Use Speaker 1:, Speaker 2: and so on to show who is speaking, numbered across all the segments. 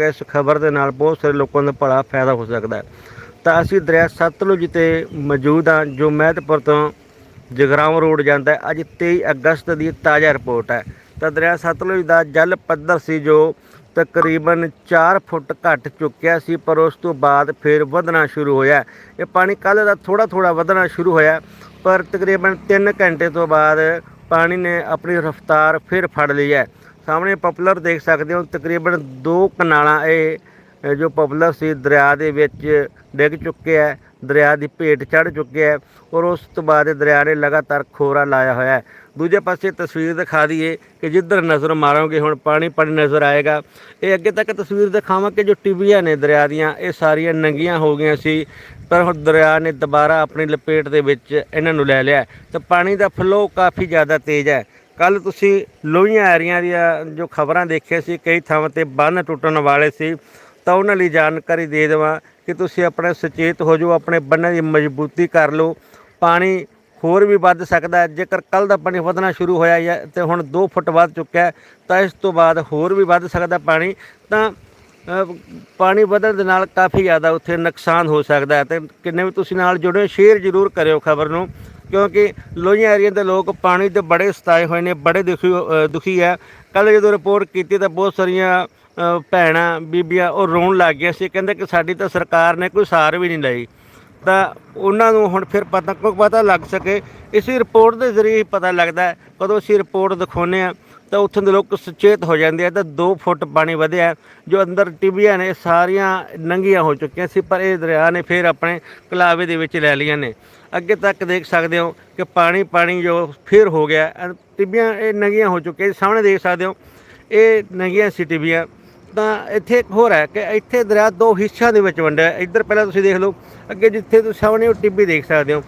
Speaker 1: ਇਸ ਖਬਰ ਦੇ ਨਾਲ ਬਹੁਤ ਸਾਰੇ ਲੋਕਾਂ ਦਾ ਭਲਾ ਫਾਇਦਾ ਹੋ ਸਕਦਾ ਹੈ। ਤਾਂ ਅਸੀਂ ਦਰਿਆ ਸਤਲੁਜ ਤੇ ਮੌਜੂਦ ਹਾਂ, ਜੋ ਮਹਿਤਪੁਰ ਤੋਂ ਜਗਰਾਉਂ ਰੋਡ ਜਾਂਦਾ ਅੱਜ 23 ਅਗਸਤ ਦੀ ਤਾਜ਼ਾ ਰਿਪੋਰਟ ਹੈ। ਤਾਂ ਦਰਿਆ ਸਤਲੁਜ ਦਾ ਜਲ ਪੱਧਰ ਸੀ ਜੋ ਤਕਰੀਬਨ 4 ਫੁੱਟ ਘਟ ਚੁੱਕਿਆ ਸੀ, ਪਰ ਉਸ ਤੋਂ ਬਾਅਦ ਫਿਰ ਵਧਣਾ ਸ਼ੁਰੂ ਹੋਇਆ ਇਹ ਪਾਣੀ ਕੱਲ੍ਹ ਦਾ ਥੋੜਾ ਥੋੜਾ ਵਧਣਾ ਸ਼ੁਰੂ ਹੋਇਆ ਪਰ ਤਕਰੀਬਨ 3 ਘੰਟੇ ਤੋਂ ਬਾਅਦ ਪਾਣੀ ਨੇ ਆਪਣੀ ਰਫ਼ਤਾਰ ਫਿਰ ਫੜ ਲਈ ਹੈ। ਸਾਹਮਣੇ ਪਪੂਲਰ ਦੇਖ ਸਕਦੇ ਹੋ, ਤਕਰੀਬਨ ਦੋ ਕਨਾਲਾਂ ਇਹ ਜੋ ਪਪੂਲਰ ਸੀ ਦਰਿਆ ਦੇ ਵਿੱਚ ਡਿੱਗ ਚੁੱਕੇ ਹੈ ਦਰਿਆ ਦੀ ਭੇਟ ਚੜ ਚੁੱਕੇ ਹੈ ਔਰ ਉਸ ਤੋਂ ਬਾਅਦ ਦਰਿਆ ਨੇ ਲਗਾਤਾਰ ਖੋਰਾ ਲਾਇਆ ਹੋਇਆ ਹੈ। ਦੂਜੇ ਪਾਸੇ ਤਸਵੀਰ ਦਿਖਾ ਦਈਏ ਕਿ ਜਿੱਧਰ ਨਜ਼ਰ ਮਾਰੋਗੇ, ਹੁਣ ਪਾਣੀ ਪਾਣੀ ਨਜ਼ਰ ਆਏਗਾ। ਇਹ ਅੱਗੇ ਤੱਕ ਤਸਵੀਰ ਦਿਖਾਵਾਂ ਕਿ ਜੋ ਟਿੱਬੀਆਂ ਨੇ ਦਰਿਆ ਦੀਆਂ, ਇਹ ਸਾਰੀਆਂ ਨੰਗੀਆਂ ਹੋ ਗਈਆਂ ਸੀ, ਪਰ ਹੁਣ ਦਰਿਆ ਨੇ ਦੁਬਾਰਾ ਆਪਣੀ ਲਪੇਟ ਦੇ ਵਿੱਚ ਇਹਨਾਂ ਨੂੰ ਲੈ ਲਿਆ ਤਾਂ ਪਾਣੀ ਦਾ ਫਲੋ ਕਾਫੀ ਜ਼ਿਆਦਾ ਤੇਜ਼ ਹੈ। ਕੱਲ ਤੁਸੀਂ ਲੋਹੀਆਂ ਐਰੀਆਂ ਦੀਆਂ ਜੋ ਖਬਰਾਂ ਦੇਖੀਆਂ ਸੀ, ਕਈ ਥਾਵਾਂ ਤੇ ਬੰਨ ਟੁੱਟਣ ਵਾਲੇ ਸੀ, ਤਾਂ ਉਹਨਾਂ ਲਈ ਜਾਣਕਾਰੀ ਦੇ ਦੇਵਾਂ ਕਿ ਤੁਸੀਂ ਆਪਣੇ ਸੁਚੇਤ ਹੋ ਜਾਓ, ਆਪਣੇ ਬੰਨਾਂ ਦੀ ਮਜ਼ਬੂਤੀ ਕਰ ਲਓ। ਪਾਣੀ ਹੋਰ ਵੀ ਵੱਧ ਸਕਦਾ ਜੇਕਰ ਕੱਲ ਦਾ ਪਾਣੀ ਵਧਣਾ ਸ਼ੁਰੂ ਹੋਇਆ ਹੈ ਤੇ ਹੁਣ 2 ਫੁੱਟ ਵੱਧ ਚੁੱਕਿਆ ਤਾਂ ਇਸ ਤੋਂ ਬਾਅਦ ਹੋਰ ਵੀ ਵੱਧ ਸਕਦਾ ਪਾਣੀ। ਤਾਂ ਪਾਣੀ ਵਧਣ ਦੇ ਨਾਲ ਕਾਫੀ ਜ਼ਿਆਦਾ ਉੱਥੇ ਨੁਕਸਾਨ ਹੋ ਸਕਦਾ ਹੈ ਤੇ ਕਿੰਨੇ ਵੀ ਤੁਸੀਂ ਨਾਲ ਜੁੜੇ ਸ਼ੇਅਰ ਜ਼ਰੂਰ ਕਰਿਓ ਖਬਰ ਨੂੰ। ਕਿਉਂਕਿ ਲੋਹੀਆਂ ਏਰੀਆ ਦੇ ਲੋਕ ਪਾਣੀ ਤੇ ਬੜੇ ਸਤਾਏ ਹੋਏ ਨੇ, ਬੜੇ ਦੁਖੀ ਦੁਖੀ ਹੈ। ਕੱਲ ਜਦੋਂ ਰਿਪੋਰਟ ਕੀਤੀ ਤਾਂ ਬਹੁਤ ਸਾਰੀਆਂ ਭੈਣਾਂ, ਬੀਬੀਆਂ ਉਹ ਰੋਣ ਲੱਗ ਗਈਆਂ ਸੀ। ਕਹਿੰਦੇ ਕਿ ਸਾਡੀ ਤਾਂ ਸਰਕਾਰ ਨੇ ਕੋਈ ਸਾਰ ਵੀ ਨਹੀਂ ਲਈ। ਤਾਂ ਉਹਨਾਂ ਨੂੰ ਹੁਣ ਫਿਰ ਪਤਾ ਕੋ ਪਤਾ ਲੱਗ ਸਕੇ। ਇਸੇ ਰਿਪੋਰਟ ਦੇ ਜ਼ਰੀਏ ਹੀ ਪਤਾ ਲੱਗਦਾ ਕਦੋਂ ਅਸੀਂ ਰਿਪੋਰਟ ਦਿਖਾਉਂਦੇ ਆ ਤਾਂ ਉੱਥੋਂ ਦੇ ਲੋਕ ਸੁਚੇਤ ਹੋ ਜਾਂਦੇ ਆ ਤਾਂ 2 ਫੁੱਟ ਪਾਣੀ ਵਧਿਆ ਜੋ ਅੰਦਰ ਟਿੱਬੀਆਂ ਨੇ, ਸਾਰੀਆਂ ਨੰਗੀਆਂ ਹੋ ਚੁੱਕੀਆਂ ਸੀ, ਪਰ ਇਹ ਦਰਿਆ ਨੇ ਫਿਰ ਆਪਣੇ ਕਲਾਵੇ ਦੇ ਵਿੱਚ ਲੈ ਲਈਆਂ ਨੇ ਅੱਗੇ ਤੱਕ ਦੇਖ ਸਕਦੇ ਹੋ ਕਿ ਪਾਣੀ ਪਾਣੀ ਜੋ ਫਿਰ ਹੋ ਗਿਆ ਹੈ। ਟਿੱਬੀਆਂ ਇਹ ਨੰਗੀਆਂ ਹੋ ਚੁੱਕੀਆਂ ਸਾਹਮਣੇ ਦੇਖ ਸਕਦੇ ਹੋ, ਇਹ ਨੰਗੀਆਂ ਸੀ ਟਿੱਬੀਆਂ ਤਾਂ ਇੱਥੇ ਇੱਕ ਹੋਰ ਹੈ ਕਿ ਇੱਥੇ ਦਰਿਆ ਦੋ ਹਿੱਸਿਆਂ ਦੇ ਵਿੱਚ ਵੰਡਿਆ ਇੱਧਰ ਪਹਿਲਾਂ ਤੁਸੀਂ ਦੇਖ ਲਓ, ਅੱਗੇ ਜਿੱਥੇ ਤੁਸੀਂ ਸਾਹਮਣੇ ਉਹ ਟਿੱਬੀ ਦੇਖ ਸਕਦੇ ਹੋ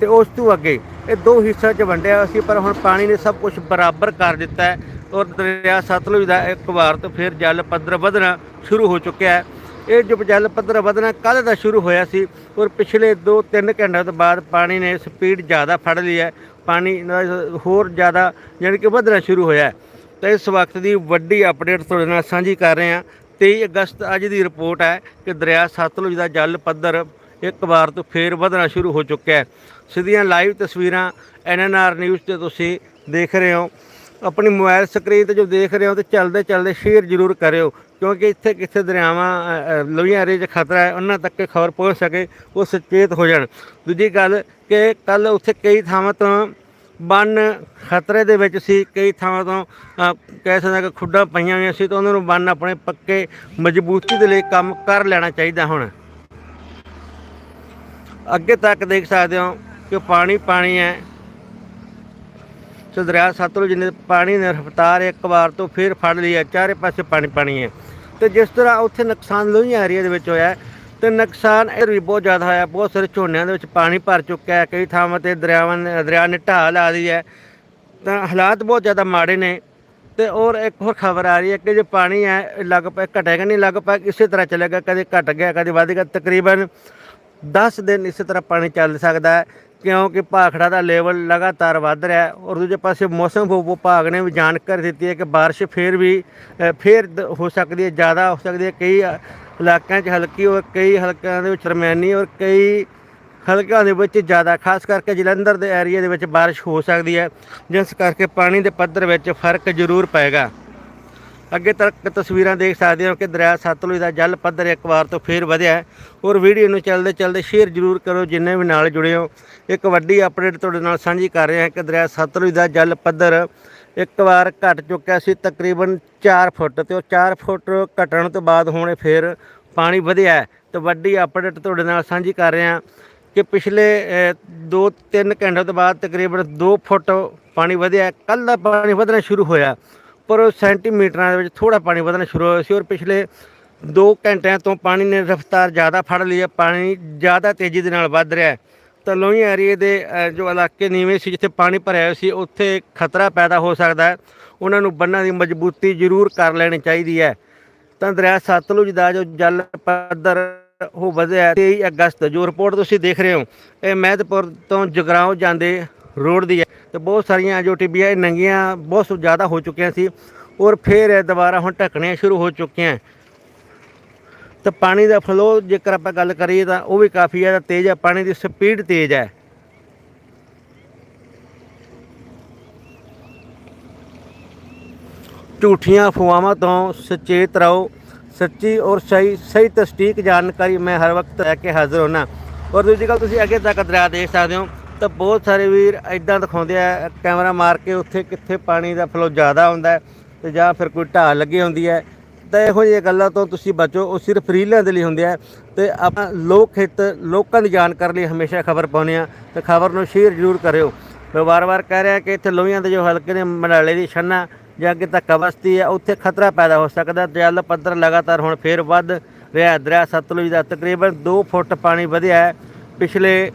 Speaker 1: ਤੇ ਉਸ ਤੋਂ ਅੱਗੇ ਇਹ ਦੋ ਹਿੱਸਿਆਂ 'ਚ ਵੰਡਿਆ ਸੀ, ਪਰ ਹੁਣ ਪਾਣੀ ਨੇ ਸਭ ਕੁਝ ਬਰਾਬਰ ਕਰ ਦਿੱਤਾ ਹੈ ਔਰ ਦਰਿਆ ਸਤਲੁਜ ਦਾ ਇੱਕ ਵਾਰ ਤੋਂ ਫਿਰ ਜਲ ਪੱਧਰ ਵਧਣਾ ਸ਼ੁਰੂ ਹੋ ਚੁੱਕਿਆ ਹੈ। ਇਹ ਜੋ ਜਲ ਪੱਧਰ ਵਧਣਾ ਕੱਲ੍ਹ ਦਾ ਸ਼ੁਰੂ ਹੋਇਆ ਸੀ ਔਰ ਪਿਛਲੇ 2-3 ਘੰਟਿਆਂ ਤੋਂ ਬਾਅਦ ਪਾਣੀ ਨੇ ਸਪੀਡ ਜ਼ਿਆਦਾ ਫੜ ਲਈ ਹੈ, ਪਾਣੀ ਹੋਰ ਜ਼ਿਆਦਾ ਯਾਨੀ ਕਿ ਵਧਣਾ ਸ਼ੁਰੂ ਹੋਇਆ ਤਾਂ ਇਸ ਵਕਤ ਦੀ ਵੱਡੀ ਅਪਡੇਟ ਤੁਹਾਡੇ ਨਾਲ ਸਾਂਝੀ ਕਰ ਰਹੇ ਹਾਂ। 23 ਅਗਸਤ ਅੱਜ ਦੀ ਰਿਪੋਰਟ ਹੈ ਕਿ ਦਰਿਆ ਸਤਲੁਜ ਦਾ ਜਲ ਪੱਧਰ ਇੱਕ ਵਾਰ ਤੋਂ ਫੇਰ ਵਧਣਾ ਸ਼ੁਰੂ ਹੋ ਚੁੱਕਿਆ ਹੈ। ਸਿੱਧੀਆਂ ਲਾਈਵ ਤਸਵੀਰਾਂ ਐਨਐਨਆਰ ਨਿਊਜ਼ ਤੇ ਤੁਸੀਂ ਦੇਖ ਰਹੇ ਹੋ। ਆਪਣੀ ਮੋਬਾਈਲ ਸਕਰੀਨ ਤੇ ਜੋ ਦੇਖ ਰਹੇ ਹੋ ਤੇ ਚੱਲਦੇ ਚੱਲਦੇ ਸ਼ੇਅਰ ਜ਼ਰੂਰ ਕਰਿਓ ਕਿਉਂਕਿ ਇੱਥੇ ਕਿੱਥੇ ਦਰਿਆਵਾਂ ਅ, ਅ, ਲੋਹੀਆਂ ਏਰੀਏ 'ਚ ਖਤਰਾ ਹੈ ਉਹਨਾਂ ਤੱਕ ਖਬਰ ਪਹੁੰਚ ਸਕੇ ਉਹ ਸੁਚੇਤ ਹੋ ਜਾਣ। ਦੂਜੀ ਗੱਲ ਕਿ ਕੱਲ ਉੱਥੇ ਕਈ ਥਾਵਾਂ ਤੋਂ ਬੰਨ ਖਤਰੇ ਦੇ ਵਿੱਚ ਸੀ ਕਈ ਥਾਵਾਂ ਤੋਂ ਕਹਿ ਸਕਦੇ ਹਾਂ ਕਿ ਖੁੱਡਾਂ ਪਈਆਂ ਹੋਈਆਂ ਸੀ ਤਾਂ ਉਹਨਾਂ ਨੂੰ ਬੰਨ ਆਪਣੇ ਪੱਕੇ ਮਜ਼ਬੂਤੀ ਦੇ ਲਈ ਕੰਮ ਕਰ ਲੈਣਾ ਚਾਹੀਦਾ ਹੁਣ। ਅੱਗੇ ਤੱਕ ਦੇਖ ਸਕਦੇ ਹੋ ਕਿ ਪਾਣੀ ਪਾਣੀ ਹੈ। ਸੋ ਦਰਿਆ ਸਤਲੁਜ ਨੇ ਪਾਣੀ ਨੇ ਰਫ਼ਤਾਰ ਇੱਕ ਵਾਰ ਤੋਂ ਫਿਰ ਫੜ ਲਈ ਹੈ ਚਾਰੇ ਪਾਸੇ ਪਾਣੀ ਪਾਣੀ ਹੈ। ਤੇ ਜਿਸ ਤਰ੍ਹਾਂ ਉੱਥੇ ਨੁਕਸਾਨ ਲੋਹੀਆਂ ਏਰੀਆ ਦੇ ਵਿੱਚ ਹੋਇਆ ਹੈ, ਤੇ ਨੁਕਸਾਨ ਇਹ ਵੀ ਬਹੁਤ ਜ਼ਿਆਦਾ ਹੋਇਆ ਬਹੁਤ ਸਾਰੇ ਝੋਨਿਆਂ ਦੇ ਵਿੱਚ ਪਾਣੀ ਭਰ ਚੁੱਕਾ ਹੈ ਕਈ ਥਾਵਾਂ ਤੇ ਦਰਿਆਵਾਂ ਨੇ ਦਰਿਆ ਨੇ ਢਾਹ ਲਾ ਦੀ ਹੈ। ਤਾਂ ਹਾਲਾਤ ਬਹੁਤ ਜ਼ਿਆਦਾ ਮਾੜੇ ਨੇ। ਤੇ ਔਰ ਇੱਕ ਹੋਰ ਖਬਰ ਆ ਰਹੀ ਹੈ ਕਿ ਜੇ ਪਾਣੀ ਹੈ ਲਗਭਗ ਘਟੇਗਾ ਨਹੀਂ ਲਗਭਗ ਇਸੇ ਤਰ੍ਹਾਂ ਚੱਲੇਗਾ ਕਦੇ ਘਟ ਗਿਆ ਕਦੇ ਵਧ ਗਿਆ ਤਕਰੀਬਨ 10 ਦਿਨ ਇਸੇ ਤਰ੍ਹਾਂ ਪਾਣੀ ਚੱਲ ਸਕਦਾ ਹੈ। ਕਿਉਂਕਿ ਭਾਖੜਾ ਦਾ ਲੈਵਲ ਲਗਾਤਾਰ ਵੱਧ ਰਿਹਾ ਹੈ। ਔਰ ਦੂਜੇ ਪਾਸੇ ਮੌਸਮ ਵਿਭਾਗ ਨੇ ਵੀ ਜਾਣਕਾਰੀ ਦਿੱਤੀ ਹੈ ਕਿ ਬਾਰਿਸ਼ ਫੇਰ ਵੀ ਅ, ਫੇਰ ਹੋ ਸਕਦੀ ਹੈ ਜ਼ਿਆਦਾ ਹੋ ਸਕਦੀ ਹੈ। ਕਈ ਇਲਾਕਿਆਂ 'ਚ ਹਲਕੀ ਔਰ ਕਈ ਹਲਕਿਆਂ ਦੇ ਵਿੱਚ ਦਰਮਿਆਨੀ ਔਰ ਕਈ ਹਲਕਿਆਂ ਦੇ ਵਿੱਚ ਜ਼ਿਆਦਾ ਖਾਸ ਕਰਕੇ ਜਲੰਧਰ ਦੇ ਏਰੀਆ ਦੇ ਵਿੱਚ ਬਾਰਿਸ਼ ਹੋ ਸਕਦੀ ਹੈ। ਜਿਸ ਕਰਕੇ ਪਾਣੀ ਦੇ ਪੱਧਰ ਵਿੱਚ ਫ਼ਰਕ ਜ਼ਰੂਰ ਪਏਗਾ। ਅੱਗੇ ਤੱਕ ਤਸਵੀਰਾਂ ਦੇਖ ਸਕਦੇ ਹੋ ਕਿ ਦਰਿਆ ਸਤਲੁਜ ਦਾ ਜਲ ਪੱਧਰ ਇੱਕ ਵਾਰ ਤੋਂ ਫੇਰ ਵਧਿਆ ਔਰ ਵੀਡੀਓ ਨੂੰ ਚੱਲਦੇ ਚੱਲਦੇ ਸ਼ੇਅਰ ਜ਼ਰੂਰ ਕਰੋ, ਜਿੰਨੇ ਵੀ ਨਾਲ ਜੁੜੇ ਹੋ। ਇੱਕ ਵੱਡੀ ਅਪਡੇਟ ਤੁਹਾਡੇ ਨਾਲ ਸਾਂਝੀ ਕਰ ਰਹੇ ਹਾਂ ਕਿ ਦਰਿਆ ਸਤਲੁਜ ਦਾ ਜਲ ਪੱਧਰ ਇੱਕ ਵਾਰ ਘਟ ਚੁੱਕਿਆ ਸੀ, ਤਕਰੀਬਨ 4 ਫੁੱਟ ਤੇ ਉਹ 4 ਫੁੱਟ ਘਟਣ ਤੋਂ ਬਾਅਦ ਹੁਣ ਇਹ ਫੇਰ ਪਾਣੀ ਵਧਿਆ ਹੈ। ਤੇ ਵੱਡੀ ਅਪਡੇਟ ਤੁਹਾਡੇ ਨਾਲ ਸਾਂਝੀ ਕਰ ਰਹੇ ਹਾਂ ਕਿ ਪਿਛਲੇ 2-3 ਘੰਟੇ ਤੋਂ ਬਾਅਦ ਤਕਰੀਬਨ 2 ਫੁੱਟ ਪਾਣੀ ਵਧਿਆ ਕੱਲ ਦਾ ਪਾਣੀ ਵਧਣਾ ਸ਼ੁਰੂ ਹੋਇਆ। ਪਰ ਸੈਂਟੀਮੀਟਰਾਂ ਦੇ ਵਿੱਚ ਥੋੜਾ ਪਾਣੀ ਵਧਣਾ ਸ਼ੁਰੂ ਹੋਇਆ ਸੀ ਔਰ ਪਿਛਲੇ 2 ਘੰਟਿਆਂ ਤੋਂ ਪਾਣੀ ਨੇ ਰਫ਼ਤਾਰ ਜ਼ਿਆਦਾ ਫੜ ਲਈ ਹੈ, ਪਾਣੀ ਜ਼ਿਆਦਾ ਤੇਜ਼ੀ ਦੇ ਨਾਲ ਵੱਧ ਰਿਹਾ ਹੈ। ਤਾਂ ਲੋਹੀ ਏਰੀਏ ਦੇ ਜੋ ਇਲਾਕੇ ਨੀਵੇਂ ਸੀ ਜਿੱਥੇ ਪਾਣੀ ਭਰਿਆ ਹੋਇਆ ਸੀ, ਉੱਥੇ ਖਤਰਾ ਪੈਦਾ ਹੋ ਸਕਦਾ ਹੈ। ਉਹਨਾਂ ਨੂੰ ਬੰਨਾਂ ਦੀ ਮਜ਼ਬੂਤੀ ਜ਼ਰੂਰ ਕਰ ਲੈਣੀ ਚਾਹੀਦੀ ਹੈ। ਤਾਂ ਦਰਿਆ ਸਤਲੁਜ ਦਾ ਜੋ ਜਲ ਪੱਧਰ, ਉਹ ਵਧਿਆ 23 ਅਗਸਤ। ਜੋ ਰਿਪੋਰਟ ਤੁਸੀਂ ਦੇਖ ਰਹੇ ਹੋ, ਇਹ ਮਹਿਦਪੁਰ ਤੋਂ ਜਗਰਾਉਂ ਜਾਂਦੇ ਰੋਡ ਦੀ ਹੈ। ਤੇ ਬਹੁਤ ਸਾਰੀਆਂ ਜੋ ਟਿੱਬੀਆਂ ਇਹ ਨੰਗੀਆਂ ਬਹੁਤ ਜ਼ਿਆਦਾ ਹੋ ਚੁੱਕੀਆਂ ਸੀ ਔਰ ਫਿਰ ਇਹ ਦੁਬਾਰਾ ਹੁਣ ਢੱਕਣੀਆਂ ਸ਼ੁਰੂ ਹੋ ਚੁੱਕੀਆਂ। ਤਾਂ ਪਾਣੀ ਦਾ ਫਲੋ ਜੇਕਰ ਆਪਾਂ ਗੱਲ ਕਰੀਏ ਤਾਂ ਉਹ ਵੀ ਕਾਫੀ ਜ਼ਿਆਦਾ ਤੇਜ਼ ਹੈ, ਪਾਣੀ ਦੀ ਸਪੀਡ ਤੇਜ਼ ਹੈ। ਝੂਠੀਆਂ ਅਫਵਾਹਾਂ ਤੋਂ ਸੁਚੇਤ ਰਹੋ। ਸੱਚੀ ਔਰ ਸਹੀ ਸਹੀ ਤਸਦੀਕ ਜਾਣਕਾਰੀ ਮੈਂ ਹਰ ਵਕਤ ਲੈ ਕੇ ਹਾਜ਼ਰ ਹੋਣਾ ਔਰ ਦੂਜੀ ਗੱਲ, ਤੁਸੀਂ ਅੱਗੇ ਤੱਕ ਦਰਿਆ ਦੇਖ ਸਕਦੇ ਹੋ। ਤਾਂ ਬਹੁਤ ਸਾਰੇ ਵੀਰ ਐਦਾਂ ਦਿਖਾਉਂਦੇ ਆ, ਕੈਮਰਾ ਮਾਰ ਕੇ ਉੱਥੇ ਕਿੱਥੇ ਪਾਣੀ ਦਾ ਫਲੋ ਜ਼ਿਆਦਾ ਹੁੰਦਾ ਹੈ ਤੇ ਜਾਂ ਫਿਰ ਕੋਈ ਢਾਹ ਲੱਗੀ ਹੁੰਦੀ ਹੈ। ਤਾਂ ਇਹੋ ਜਿਹੀਆਂ ਗੱਲਾਂ ਤੋਂ ਤੁਸੀਂ ਬਚੋ, ਉਹ ਸਿਰਫ ਰੀਲਾਂ ਦੇ ਲਈ ਹੁੰਦੇ ਆ। ਤੇ ਆਪਾਂ ਲੋਕ ਹਿੱਤ, ਲੋਕਾਂ ਦੀ ਜਾਣਕਾਰੀ ਲਈ ਹਮੇਸ਼ਾ ਖਬਰ ਪਾਉਂਦੇ ਆ ਤੇ ਖਬਰ ਨੂੰ ਸ਼ੇਅਰ ਜ਼ਰੂਰ ਕਰਿਓ। ਮੈਂ ਵਾਰ-ਵਾਰ ਕਹਿ ਰਿਹਾ ਕਿ ਇੱਥੇ ਲੋਹੀਆਂ ਦੇ ਜੋ ਹਲਕੇ ਨੇ, ਮਨਾਲੇ ਦੀ ਛੰਨਾ ਜਾਂ ਅੱਗੇ ਤੱਕ ਵਸਤੀ ਹੈ, ਉੱਥੇ ਖਤਰਾ ਪੈਦਾ ਹੋ ਸਕਦਾ ਜਲ ਪੱਧਰ ਲਗਾਤਾਰ ਹੁਣ ਫੇਰ ਵੱਧ ਰਿਹਾ ਦਰਿਆ ਸਤਲੁਜ ਦਾ ਤਕਰੀਬਨ 2 ਫੁੱਟ ਪਾਣੀ ਵਧਿਆ ਹੈ। ਪਿਛਲੇ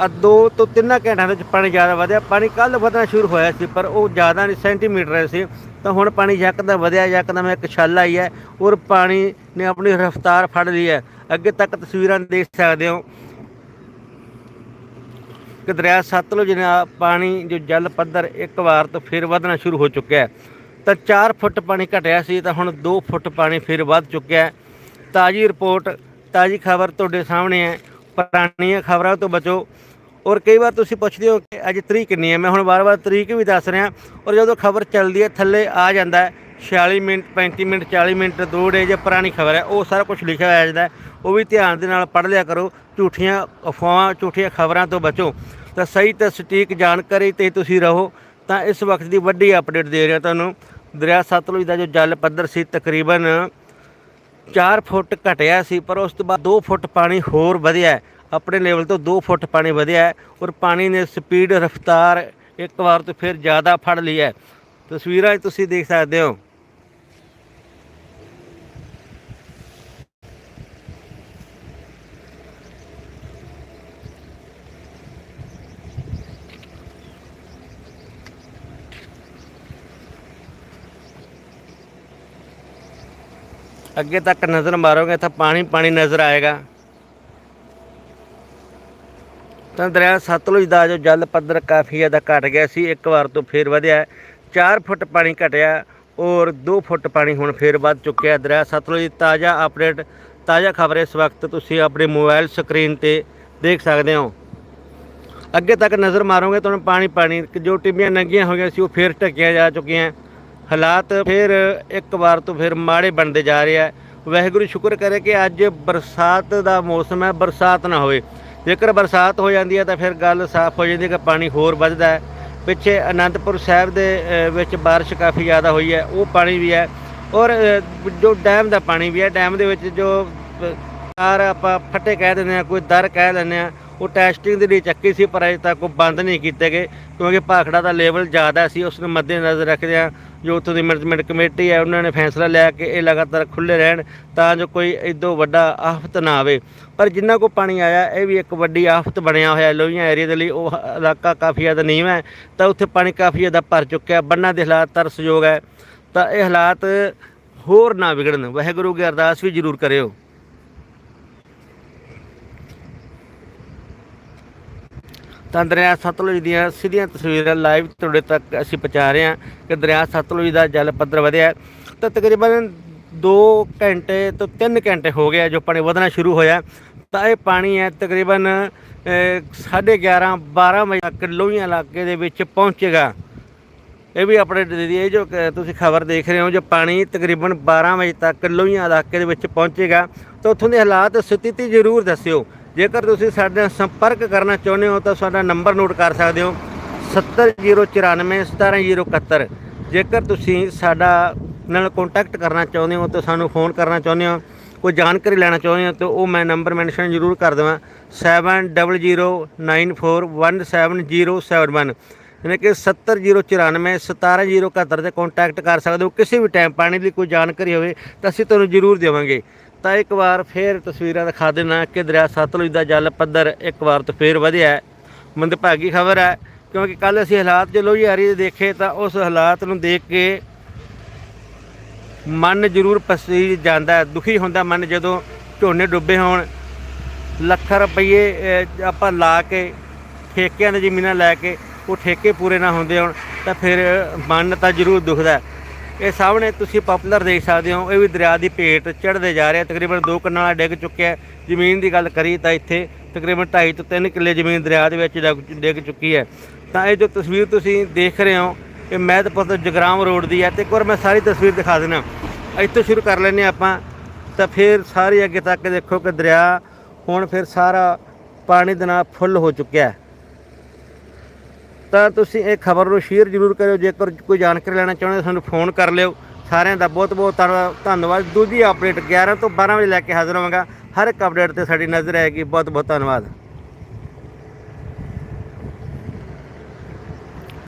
Speaker 1: ਆ ਦੋ ਤੋਂ ਤਿੰਨ ਘੰਟਿਆਂ ਵਿੱਚ ਪਾਣੀ ਜ਼ਿਆਦਾ ਵਧਿਆ। ਪਾਣੀ ਕੱਲ ਵਧਣਾ ਸ਼ੁਰੂ ਹੋਇਆ ਸੀ, ਪਰ ਉਹ ਜ਼ਿਆਦਾ ਨਹੀਂ, ਸੈਂਟੀਮੀਟਰ ਸੀ। ਤਾਂ ਹੁਣ ਪਾਣੀ ਯਕਦਮ ਵਧਿਆ, ਯਕਦਮ ਇੱਕ ਛੱਲ ਆਈ ਹੈ ਔਰ ਪਾਣੀ ਨੇ ਆਪਣੀ ਰਫ਼ਤਾਰ ਫੜ ਲਈ ਹੈ। ਅੱਗੇ ਤੱਕ ਤਸਵੀਰਾਂ ਦੇਖ ਸਕਦੇ ਹੋ। ਕਿ ਦਰਿਆ ਸਤਲੁਜ ਨੇ ਪਾਣੀ, ਜੋ ਜਲ ਪੱਧਰ ਇੱਕ ਵਾਰ ਤੋਂ ਫਿਰ ਵਧਣਾ ਸ਼ੁਰੂ ਹੋ ਚੁੱਕਿਆ ਹੈ। ਤਾਂ 4 ਫੁੱਟ ਪਾਣੀ ਘਟਿਆ ਸੀ, ਤਾਂ ਹੁਣ 2 ਫੁੱਟ ਪਾਣੀ ਫਿਰ ਵੱਧ ਚੁੱਕਿਆ ਹੈ। ਤਾਜੀ ਰਿਪੋਰਟ, ਤਾਜੀ ਖਬਰ ਤੁਹਾਡੇ ਸਾਹਮਣੇ ਹੈ। ਪੁਰਾਣੀਆਂ ਖਬਰਾਂ ਤੋਂ ਬਚੋ। ਔਰ ਕਈ ਵਾਰ ਤੁਸੀਂ ਪੁੱਛਦੇ ਹੋ ਕਿ ਅੱਜ ਤਰੀਕ ਕਿੰਨੀ ਹੈ? ਮੈਂ ਹੁਣ ਵਾਰ-ਵਾਰ ਤਰੀਕ ਵੀ ਦੱਸ ਰਿਹਾ। ਔਰ ਜਦੋਂ ਖਬਰ ਚੱਲਦੀ ਹੈ, ਥੱਲੇ ਆ ਜਾਂਦਾ ਹੈ 46 ਮਿੰਟ 35 ਮਿੰਟ 40 ਮਿੰਟ, ਦੋ ਡੇ ਜੇ ਪੁਰਾਣੀ ਖਬਰ ਹੈ, ਉਹ ਸਾਰਾ ਕੁਝ ਲਿਖਿਆ ਹੋਇਆ ਜਾਂਦਾ ਉਹ ਵੀ ਧਿਆਨ ਦੇ ਨਾਲ ਪੜ੍ਹ ਲਿਆ ਕਰੋ। ਝੂਠੀਆਂ ਅਫਵਾਹਾਂ, ਝੂਠੀਆਂ ਖਬਰਾਂ ਤੋਂ ਬਚੋ। ਤਾਂ ਸਹੀ ਤੇ ਸਟੀਕ ਜਾਣਕਾਰੀ ਤੇ ਤੁਸੀਂ ਰਹੋ। ਤਾਂ ਇਸ ਵਕਤ ਦੀ ਵੱਡੀ ਅਪਡੇਟ ਦੇ ਰਿਹਾ ਤੁਹਾਨੂੰ। ਦਰਿਆ ਸਤਲੁਜ ਦਾ ਜੋ ਜਲ ਪੱਧਰ ਸੀ, ਤਕਰੀਬਨ 4 ਫੁੱਟ ਘਟਿਆ ਸੀ, ਪਰ ਉਸ ਤੋਂ ਬਾਅਦ 2 ਫੁੱਟ ਪਾਣੀ ਹੋਰ ਵਧਿਆ ਆਪਣੇ ਲੈਵਲ ਤੋਂ 2 ਫੁੱਟ ਪਾਣੀ ਵਧਿਆ ਔਰ ਪਾਣੀ ਨੇ ਸਪੀਡ ਰਫ਼ਤਾਰ ਇੱਕ ਵਾਰ ਤੋਂ ਫਿਰ ਜ਼ਿਆਦਾ ਫੜ ਲਈ ਹੈ। ਤਸਵੀਰਾਂ 'ਚ ਤੁਸੀਂ ਦੇਖ ਸਕਦੇ ਹੋ। ਅੱਗੇ ਤੱਕ ਨਜ਼ਰ ਮਾਰੋਗੇ ਤਾਂ ਪਾਣੀ ਪਾਣੀ ਨਜ਼ਰ ਆਏਗਾ। ਤਾਂ ਦਰਿਆ ਸਤਲੁਜ ਦਾ ਜੋ ਜਲ ਪੱਧਰ ਕਾਫੀ ਜ਼ਿਆਦਾ ਘਟ ਗਿਆ ਸੀ, ਇੱਕ ਵਾਰ ਤੋਂ ਫੇਰ ਵਧਿਆ। 4 ਫੁੱਟ ਪਾਣੀ ਘਟਿਆ ਔਰ 2 ਫੁੱਟ ਪਾਣੀ ਹੁਣ ਫੇਰ ਵੱਧ ਚੁੱਕਿਆ। ਦਰਿਆ ਸਤਲੁਜ ਦੀ ਤਾਜ਼ਾ ਅਪਡੇਟ, ਤਾਜ਼ਾ ਖਬਰ ਇਸ ਵਕਤ ਤੁਸੀਂ ਆਪਣੇ ਮੋਬਾਈਲ ਸਕਰੀਨ ਤੇ ਦੇਖ ਸਕਦੇ ਹੋ। ਅੱਗੇ ਤੱਕ ਨਜ਼ਰ ਮਾਰੋਗੇ ਤੁਹਾਨੂੰ ਪਾਣੀ ਪਾਣੀ ਜੋ ਟਿੱਬੀਆਂ ਨੰਗੀਆਂ ਹੋਈਆਂ ਸੀ, ਉਹ ਫੇਰ ਢੱਕੀਆਂ ਜਾ ਚੁੱਕੀਆਂ। ਹਾਲਾਤ ਫਿਰ ਇੱਕ ਵਾਰ ਤੋਂ ਫਿਰ ਮਾੜੇ ਬਣਦੇ ਜਾ ਰਹੇ ਆ। ਵਾਹਿਗੁਰੂ ਸ਼ੁਕਰ ਕਰੇ ਕਿ ਅੱਜ ਬਰਸਾਤ ਦਾ ਮੌਸਮ ਹੈ, ਬਰਸਾਤ ਨਾ ਹੋਵੇ। ਜੇਕਰ ਬਰਸਾਤ ਹੋ ਜਾਂਦੀ ਹੈ ਤਾਂ ਫਿਰ ਗੱਲ ਸਾਫ਼ ਹੋ ਜਾਂਦੀ ਹੈ ਕਿ ਪਾਣੀ ਹੋਰ ਵੱਧਦਾ ਹੈ। ਪਿੱਛੇ ਅਨੰਦਪੁਰ ਸਾਹਿਬ ਦੇ ਵਿੱਚ ਬਾਰਿਸ਼ ਕਾਫੀ ਜ਼ਿਆਦਾ ਹੋਈ ਹੈ, ਉਹ ਪਾਣੀ ਵੀ ਹੈ। ਔਰ ਜੋ ਡੈਮ ਦਾ ਪਾਣੀ ਵੀ ਹੈ, ਡੈਮ ਦੇ ਵਿੱਚ ਜੋ ਕਾਰ ਆਪਾਂ ਫੱਟੇ ਕਹਿ ਦਿੰਦੇ ਆ ਕੋਈ ਦਰ ਕਹਿ ਦਿੰਦੇ ਆ ਉਹ ਟੈਸਟਿੰਗ ਦੇ ਲਈ ਚੱਕੀ ਸੀ, ਪਰ ਅਜੇ ਤੱਕ ਉਹ ਬੰਦ ਨਹੀਂ ਕੀਤੇ ਗਏ। ਕਿਉਂਕਿ ਭਾਖੜਾ ਦਾ ਲੈਵਲ ਜ਼ਿਆਦਾ ਸੀ, ਉਸ ਨੂੰ ਮੱਦੇ ਨਜ਼ਰ ਰੱਖਦੇ ਆ ਜੋ ਉੱਥੋਂ ਦੀ ਮੈਨੇਜਮੈਂਟ ਕਮੇਟੀ ਹੈ, ਉਹਨਾਂ ਨੇ ਫੈਸਲਾ ਲਿਆ ਕਿ ਇਹ ਲਗਾਤਾਰ ਖੁੱਲੇ ਰਹਿਣ ਤਾਂ ਜੋ ਕੋਈ ਇਦੋਂ ਵੱਡਾ ਆਫਤ ਨਾ ਆਵੇ। ਪਰ ਜਿੰਨਾ ਕੋ ਪਾਣੀ ਆਇਆ, ਇਹ ਵੀ ਇੱਕ ਵੱਡੀ ਆਫਤ ਬਣਿਆ ਹੋਇਆ ਲੋਹੀਆਂ ਏਰੀਆ ਦੇ ਲਈ। ਉਹ ਇਲਾਕਾ ਕਾਫੀ ਜ਼ਿਆਦਾ ਨੀਵ ਹੈ, ਤਾਂ ਉੱਥੇ ਪਾਣੀ ਕਾਫੀ ਜ਼ਿਆਦਾ ਭਰ ਚੁੱਕਿਆ। ਬੰਨਾਂ ਦੇ ਹਾਲਾਤ ਤਰਸਯੋਗ ਹੈ, ਤਾਂ ਇਹ ਹਾਲਾਤ ਹੋਰ ਨਾ ਵਿਗੜਨ। ਵਾਹਿਗੁਰੂ ਕੀ ਅਰਦਾਸ ਵੀ ਜ਼ਰੂਰ ਕਰਿਓ। ਤਾਂ ਦਰਿਆ ਸਤਲੁਜ ਦੀਆਂ ਸਿੱਧੀਆਂ ਤਸਵੀਰਾਂ ਲਾਈਵ ਤੁਹਾਡੇ ਤੱਕ ਅਸੀਂ ਪਹੁੰਚਾ ਰਹੇ ਹਾਂ ਕਿ ਦਰਿਆ ਸਤਲੁਜ ਦਾ ਜਲ ਪੱਧਰ ਵਧਿਆ ਤਾਂ ਤਕਰੀਬਨ 2 ਘੰਟੇ ਤੋਂ 3 ਘੰਟੇ ਹੋ ਗਿਆ ਜੋ ਪਾਣੀ ਵਧਣਾ ਸ਼ੁਰੂ ਹੋਇਆ ਤਾਂ ਇਹ ਪਾਣੀ ਹੈ ਤਕਰੀਬਨ 11:30 12 ਵਜੇ ਤੱਕ ਲੋਹੀਆਂ ਇਲਾਕੇ ਦੇ ਵਿੱਚ ਪਹੁੰਚੇਗਾ। ਇਹ ਵੀ ਆਪਣੇ ਦੀ ਇਹ ਜੋ ਕ- ਤੁਸੀਂ ਖਬਰ ਦੇਖ ਰਹੇ ਹੋ ਜੋ ਪਾਣੀ ਤਕਰੀਬਨ 12 ਵਜੇ ਤੱਕ ਲੋਹੀਆਂ ਇਲਾਕੇ ਦੇ ਵਿੱਚ ਪਹੁੰਚੇਗਾ। ਤਾਂ ਉੱਥੋਂ ਦੇ ਹਾਲਾਤ, ਸਥਿਤੀ ਜ਼ਰੂਰ ਦੱਸਿਓ। ਜੇਕਰ ਤੁਸੀਂ ਸਾਡੇ ਨਾਲ ਸੰਪਰਕ ਕਰਨਾ ਚਾਹੁੰਦੇ ਹੋ ਤਾਂ ਸਾਡਾ ਨੰਬਰ ਨੋਟ ਕਰ ਸਕਦੇ ਹੋ 70094 17071 ਜੇਕਰ ਤੁਸੀਂ ਸਾਡਾ ਨਾਲ ਕੰਟੈਕਟ ਕਰਨਾ ਚਾਹੁੰਦੇ ਹੋ ਤਾਂ ਸਾਨੂੰ ਫੋਨ ਕਰਨਾ ਚਾਹੁੰਦੇ ਹੋ, ਕੋਈ ਜਾਣਕਾਰੀ ਲੈਣਾ ਚਾਹੁੰਦੇ ਹੋ ਤਾਂ ਉਹ ਮੈਂ ਨੰਬਰ ਮੈਂਸ਼ਨ ਜ਼ਰੂਰ ਕਰ ਦੇਵਾਂ। 7009417071 ਯਾਨੀ ਕਿ 70094 17071 ਤੇ ਕੰਟੈਕਟ ਕਰ ਸਕਦੇ ਹੋ। ਕਿਸੇ ਵੀ ਟਾਈਮ ਪਾਣੀ ਦੀ ਕੋਈ ਜਾਣਕਾਰੀ ਹੋਵੇ ਤਾਂ ਅਸੀਂ ਤੁਹਾਨੂੰ ਜ਼ਰੂਰ ਦੇਵਾਂਗੇ। ਤਾਂ ਇੱਕ ਵਾਰ ਫੇਰ ਤਸਵੀਰਾਂ ਦਿਖਾ ਦੇਣਾ ਕਿ ਦਰਿਆ ਸਤਲੁਜ ਦਾ ਜਲ ਪੱਧਰ ਇੱਕ ਵਾਰ ਤੋਂ ਫੇਰ ਵਧਿਆ ਮੰਦਭਾਗੀ ਖਬਰ ਹੈ, ਕਿਉਂਕਿ ਕੱਲ ਅਸੀਂ ਹਾਲਾਤ ਜੇ ਲੋਹੀ ਆਰੀ ਦੇ ਦੇਖੇ ਤਾਂ ਉਸ ਹਾਲਾਤ ਨੂੰ ਦੇਖ ਕੇ ਮਨ ਜ਼ਰੂਰ ਪਸੀ ਜਾਂਦਾ ਦੁਖੀ ਹੁੰਦਾ ਮਨ ਜਦੋਂ ਝੋਨੇ ਡੁੱਬੇ ਹੋਣ। ਲੱਖਾਂ ਰੁਪਏ ਆਪਾਂ ਲਾ ਕੇ, ਠੇਕਿਆਂ ਦੀ ਜ਼ਮੀਨਾਂ ਲੈ ਕੇ ਉਹ ਠੇਕੇ ਪੂਰੇ ਨਾ ਹੁੰਦੇ ਹੋਣ ਤਾਂ ਫਿਰ ਮਨ ਤਾਂ ਜ਼ਰੂਰ ਦੁਖਦਾ ਇਹ ਸਾਹਮਣੇ ਤੁਸੀਂ ਪਪੂਲਰ ਦੇਖ ਸਕਦੇ ਹੋ, ਇਹ ਵੀ ਦਰਿਆ ਦੀ ਭੇਟ ਚੜ੍ਹਦੇ ਜਾ ਰਿਹਾ, ਤਕਰੀਬਨ 2 ਕੰਨਾਂ ਡਿੱਗ ਚੁੱਕਿਆ ਜ਼ਮੀਨ ਦੀ ਗੱਲ ਕਰੀ ਤਾਂ ਇੱਥੇ ਤਕਰੀਬਨ 2.5 ਤੋਂ 3 ਕਿੱਲੇ ਜ਼ਮੀਨ ਦਰਿਆ ਦੇ ਵਿੱਚ ਡਿੱਗ ਡਿੱਗ ਚੁੱਕੀ ਹੈ। ਤਾਂ ਇਹ ਜੋ ਤਸਵੀਰ ਤੁਸੀਂ ਦੇਖ ਰਹੇ ਹੋ, ਇਹ ਮਹਿਤਪੁਰ ਤੋਂ ਜਗਰਾਮ ਰੋਡ ਦੀ ਹੈ। ਤੇ ਇੱਕ ਵਾਰ ਮੈਂ ਸਾਰੀ ਤਸਵੀਰ ਦਿਖਾ ਦਿੰਦਾ ਇੱਥੋਂ ਸ਼ੁਰੂ ਕਰ ਲੈਂਦੇ ਹਾਂ ਆਪਾਂ। ਤਾਂ ਫਿਰ ਸਾਰੀ ਅੱਗੇ ਤੱਕ ਦੇਖੋ ਕਿ ਦਰਿਆ ਹੁਣ ਫਿਰ ਸਾਰਾ ਪਾਣੀ ਦੇ ਨਾਲ ਫੁੱਲ ਹੋ ਚੁੱਕਿਆ ਹੈ। ਤਾਂ ਤੁਸੀਂ ਇਹ ਖਬਰ ਨੂੰ ਸ਼ੇਅਰ ਜ਼ਰੂਰ ਕਰਿਓ। ਜੇਕਰ ਕੋਈ ਜਾਣਕਾਰੀ ਲੈਣਾ ਚਾਹੁੰਦੇ ਹੋ, ਸਾਨੂੰ ਫੋਨ ਕਰ ਲਿਓ। ਸਾਰਿਆਂ ਦਾ ਬਹੁਤ ਬਹੁਤ ਧੰਨਵਾ- ਧੰਨਵਾਦ। ਦੂਜੀ ਅਪਡੇਟ 11 ਤੋਂ 12 ਵਜੇ ਲੈ ਕੇ ਹਾਜ਼ਰ ਹੋਵਾਂਗਾ। ਹਰ ਇੱਕ ਅਪਡੇਟ ਤੇ ਸਾਡੀ ਨਜ਼ਰ ਆਏਗੀ। ਬਹੁਤ ਬਹੁਤ ਧੰਨਵਾਦ।